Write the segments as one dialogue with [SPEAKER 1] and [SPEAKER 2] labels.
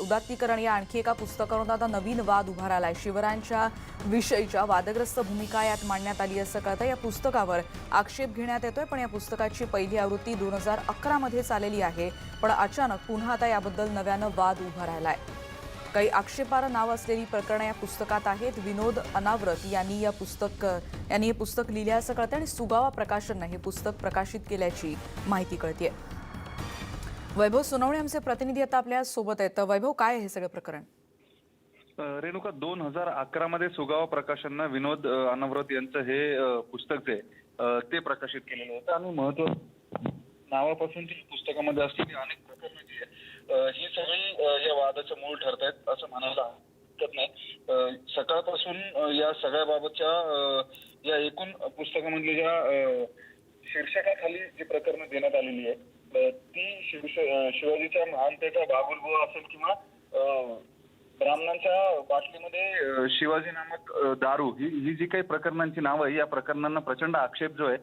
[SPEAKER 1] उदात्तीकरण. या आणखी एका पुस्तकावरून आता नवीन वाद उभा आहे शिवरायांच्या विषयीच्या वादग्रस्त भूमिका यात मांडण्यात आली असं कळतं. या पुस्तकावर आक्षेप घेण्यात येतोय पण या पुस्तकाची पहिली आवृत्ती दोन हजार अकरामध्ये चालेली आहे. पण अचानक पुन्हा आता याबद्दल नव्यानं वाद उभा आहे काही आक्षेपार्ह नाव असलेली प्रकरणं या पुस्तकात आहेत. विनोद अनाव्रत यांनी या पुस्तक यांनी हे पुस्तक लिहिले असं कळतं आणि सुगावा प्रकाशननं हे पुस्तक प्रकाशित केल्याची माहिती कळतीये. वैभव सोनवणे आमचे प्रतिनिधी आता आपल्यासोबत आहेत. वैभव काय हे सगळं प्रकरण?
[SPEAKER 2] रेणुका दोन हजार अकरा मध्ये सुगावा प्रकाशननं विनोद अनव्रत यांचं हे पुस्तक जे ते प्रकाशित केलेलं होतं. आणि महत्त्व नावापासून जी पुस्तकामध्ये असलेली अनेक प्रकरणं जी आहे ही सगळी या वादाचं मूळ ठरत आहेत असं म्हणायला हरकत नाही. सकाळपासून या सगळ्याबाबतच्या बाबतच्या या एकूण पुस्तकामधल्या ज्या शीर्षकाखाली जी प्रकरणं देण्यात आलेली आहे ती शिवश शिवाजीच्या महानतेचा बाबुलबुवा असेल किंवा ब्राह्मणांच्या बाटलीमध्ये शिवाजी नामक दारू ही ही जी काही प्रकरणांची नावं आहे या प्रकरणांना प्रचंड आक्षेप जो आहे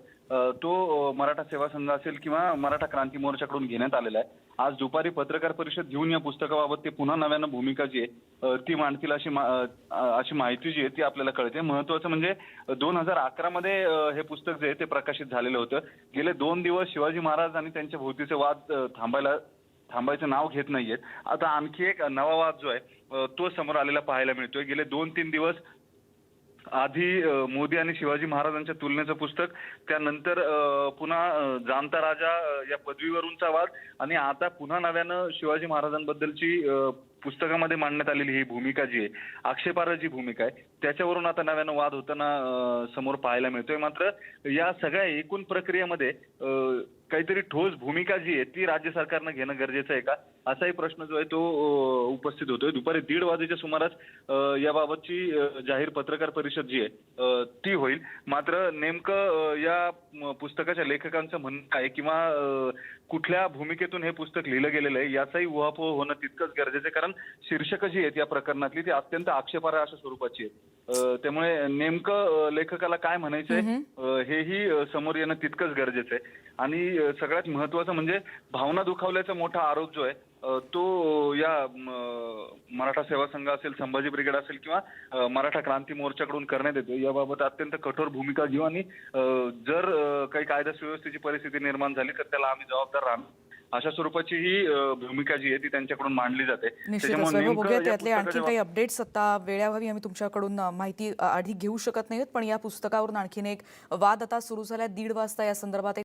[SPEAKER 2] तो मराठा सेवा संघ असेल किंवा मराठा क्रांती मोर्चाकडून घेण्यात आलेला आहे. आज दुपारी पत्रकार परिषद घेऊन या पुस्तकाबाबत ते पुन्हा नव्यानं भूमिका जी आहे ती मांडतील अशी मा- अशी माहिती जी आहे ती आपल्याला कळते. महत्वाचं म्हणजे दोन हजार अकरा मध्ये हे पुस्तक जे आहे ते प्रकाशित झालेलं होतं. गेले दोन दिवस शिवाजी महाराज आणि त्यांच्या भोवतीचे वाद थांबायला थांबायचं नाव घेत नाहीयेत. आता आणखी एक नवा वाद जो आहे तो समोर आलेला पाहायला मिळतोय. गेले दोन तीन दिवस आधी मोदी आणि शिवाजी महाराजांच्या तुलनेचं पुस्तक त्यानंतर पुन्हा जाणता राजा या पदवीवरूनचा वाद आणि आता पुन्हा नव्यानं शिवाजी महाराजांबद्दलची पुस्तकामध्ये मांडण्यात आलेली ही भूमिका जी आहे आक्षेपार्ह जी भूमिका आहे त्याच्यावरून आता नव्यानं वाद होताना समोर पाहायला मिळतोय. मात्र या सगळ्या एकूण प्रक्रियेमध्ये काहीतरी ठोस भूमिका जी आहे ती राज्य सरकारनं घेणं गरजेचं आहे का? असाही प्रश्न जो आहे तो उपस्थित होतोय. दुपारी दीड वाजेच्या सुमारास याबाबतची जाहीर पत्रकार परिषद जी आहे ती होईल. मात्र नेमकं या पुस्तकाच्या लेखकांचं म्हणणं काय? किंवा कुठल्या भूमिकेतून हे पुस्तक लिहिलं गेलेलं आहे? याचाही उहापोह होणं तितकंच गरजेचं आहे. कारण शीर्षकं जी आहेत या प्रकरणातली ती अत्यंत आक्षेपार्ह अशा स्वरूपाची आहेत. त्यामुळे नेमकं लेखकाला काय म्हणायचंय हेही समोर येणं तितकंच गरजेचं आहे. आणि सगळ्यात महत्वाचं म्हणजे भावना दुखावल्याचा मोठा आरोप जो आहे तो या मराठा सेवा संघ असेल संभाजी ब्रिगेड असेल किंवा मराठा क्रांती मोर्चाकडून करण्यात येतो. याबाबत अत्यंत कठोर भूमिका घेऊ आणि जर काही कायदा सुव्यवस्थेची परिस्थिती निर्माण झाली तर त्याला आम्ही जबाबदार राहणार. अशा स्वरूपाची ही भूमिका जी आहे ती त्यांच्याकडून मांडली जाते.
[SPEAKER 1] निश्चितच. वैभव
[SPEAKER 2] नेमकं
[SPEAKER 1] बघूया
[SPEAKER 2] या
[SPEAKER 1] त्यातले आणखी काही अपडेट्स आता वेळाभावी आम्ही तुमच्याकडून माहिती आधी घेऊ शकत नाहीत पण या पुस्तकावरून आणखीन एक वाद आता सुरू झाला दीड वाजता या संदर्भात